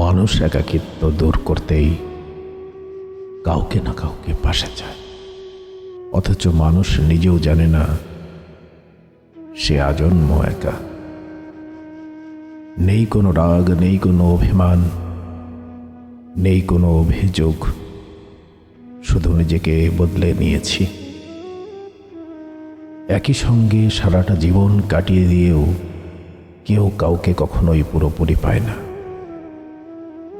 মানুষ একাকিত্ব দূর করতেই কাউকে না কাউকে পাশে চায়। অথচ মানুষ নিজেও জানে না, সে আজন্ম একা। নেই কোনো রাগ, নেই কোনো অভিমান, নেই কোনো অভিযোগ, শুধু নিজেকে বদলে নিয়েছি। একই সঙ্গে সারাটা জীবন কাটিয়ে দিয়েও কেউ কাউকে কখনোই পুরোপুরি পায় না।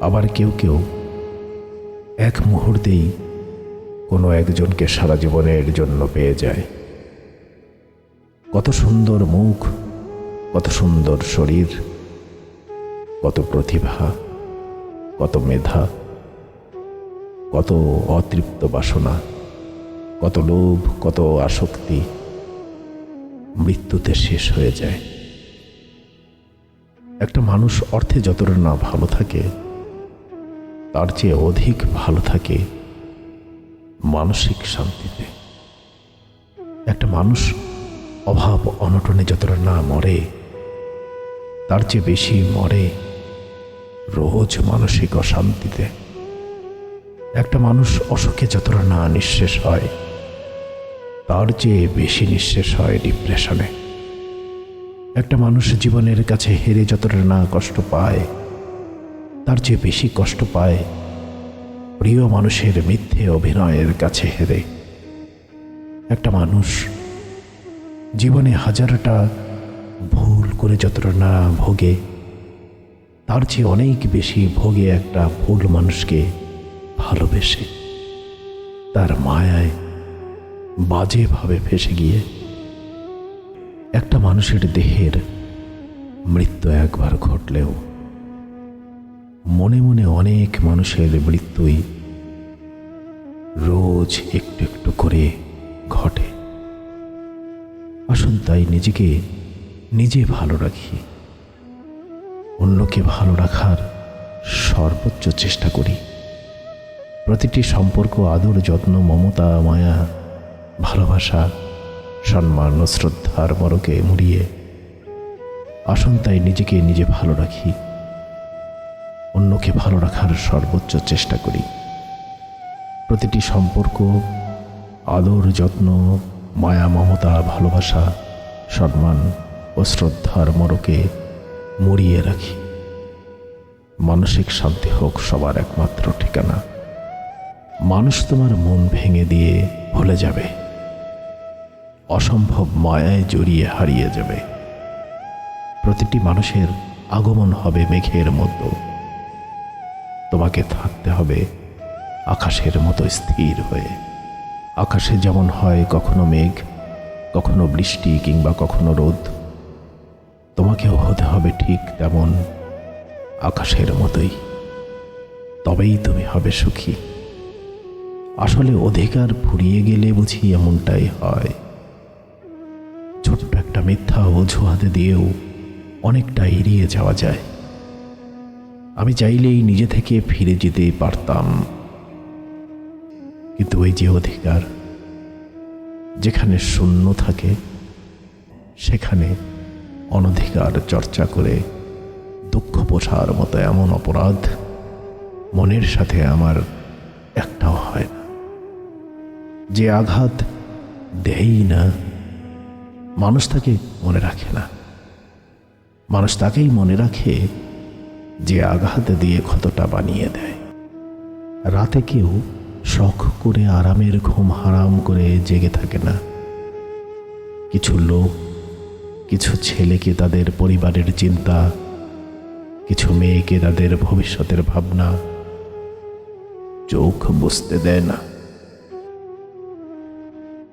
আবার কেউ কেউ এক মুহূর্তেই কোনো একজনকে সারা জীবনের জন্য পেয়ে যায়। কত সুন্দর মুখ, কত সুন্দর শরীর, কত প্রতিভা, কত মেধা, কত অতৃপ্ত বাসনা, কত লোভ, কত আসক্তি মৃত্যুতে শেষ হয়ে যায়। একটা মানুষ অর্থে যতটা না ভালো থাকে তার চেয়ে অধিক ভালো থাকে মানসিক শান্তিতে। একটা মানুষ অভাব অনটনে যতটা না মরে, তার চেয়ে বেশি মরে রোজ মানসিক অশান্তিতে। একটা মানুষ অসুখে যতটা না নিঃশেষ হয়, তার চেয়ে বেশি নিঃশেষ হয় ডিপ্রেশনে। একটা মানুষ জীবনের কাছে হেরে যতটা না কষ্ট পায় তার চেয়ে বেশি কষ্ট পায় প্রিয় মানুষের মিথ্যে অভিনয়ের কাছে হেরে। একটা মানুষ জীবনে হাজারটা ভুল করে যতটা ভোগে, তার চেয়ে অনেক বেশি ভোগে একটা ভুল মানুষকে ভালোবেসে। তার মায়ায় বাজেভাবে ফেসে গিয়ে একটা মানুষের দেহের মৃত্যু একবার ঘটলেও মনে মনে অনেক মানুষের মৃত্যুই রোজ একটু একটু করে ঘটে। আসুন তাই নিজেকে নিজে ভালো রাখি। অন্যকে ভালো রাখার সর্বোচ্চ চেষ্টা করি। প্রতিটি সম্পর্ক, আদর, যত্ন, মমতা, মায়া, ভালোবাসা, সম্মান ও শ্রদ্ধার বড়কে মুড়িয়ে আসুন তাই নিজেকে নিজে ভালো রাখি। অন্যকে ভালো রাখার সর্বোচ্চ চেষ্টা করি। প্রতিটি সম্পর্ক, আদর, যত্ন, মায়া, মমতা, ভালোবাসা, সম্মান ও শ্রদ্ধার মরকে মুড়িয়ে রাখি। মানসিক শান্তি হোক সবার একমাত্র ঠিকানা। মানুষ তোমার মন ভেঙে দিয়ে ভুলে যাবে। অসম্ভব মায়ায় জড়িয়ে হারিয়ে যাবে। প্রতিটি মানুষের আগমন হবে মেঘের মতো। তোমাকে থাকতে হবে আকাশের মতো স্থির হয়ে। আকাশে যেমন হয় কখনো মেঘ, কখনো বৃষ্টি কিংবা কখনো রোদ। তোমাকেও হতে হবে ঠিক তেমন আকাশের মতোই। তবেই তুমি হবে সুখী। আসলে অধিকার ফুরিয়ে গেলে বুঝি এমনটাই হয়। ছোট্ট একটা মিথ্যা অজুহাতে দিয়েও অনেকটা এড়িয়ে যাওয়া যায়। চাইলেই নিজে থেকে ফিরে যেতে পারতাম। কিন্তু ওই যে অধিকার, যেখানে শূন্য থাকে, সেখানে অনধিকার চর্চা করে দুঃখ পোষার মতো এমন অপরাধ মনের সাথে আমার একটাও হয় না। যে আঘাত দেই না, মানুষ তাকে মনে রাখে না। মানুষ তাকেই মনে রাখে যে আঘাত দিয়ে ক্ষতটা বানিয়ে দেয়। রাতে কেউ শখ করে আরামের ঘুম হারাম করে জেগে থাকে না। কিছু লোক, কিছু ছেলেকে তাদের পরিবারের চিন্তা, কিছু মেয়েকে তাদের ভবিষ্যতের ভাবনা, চোখ বুঝতে দেয় না।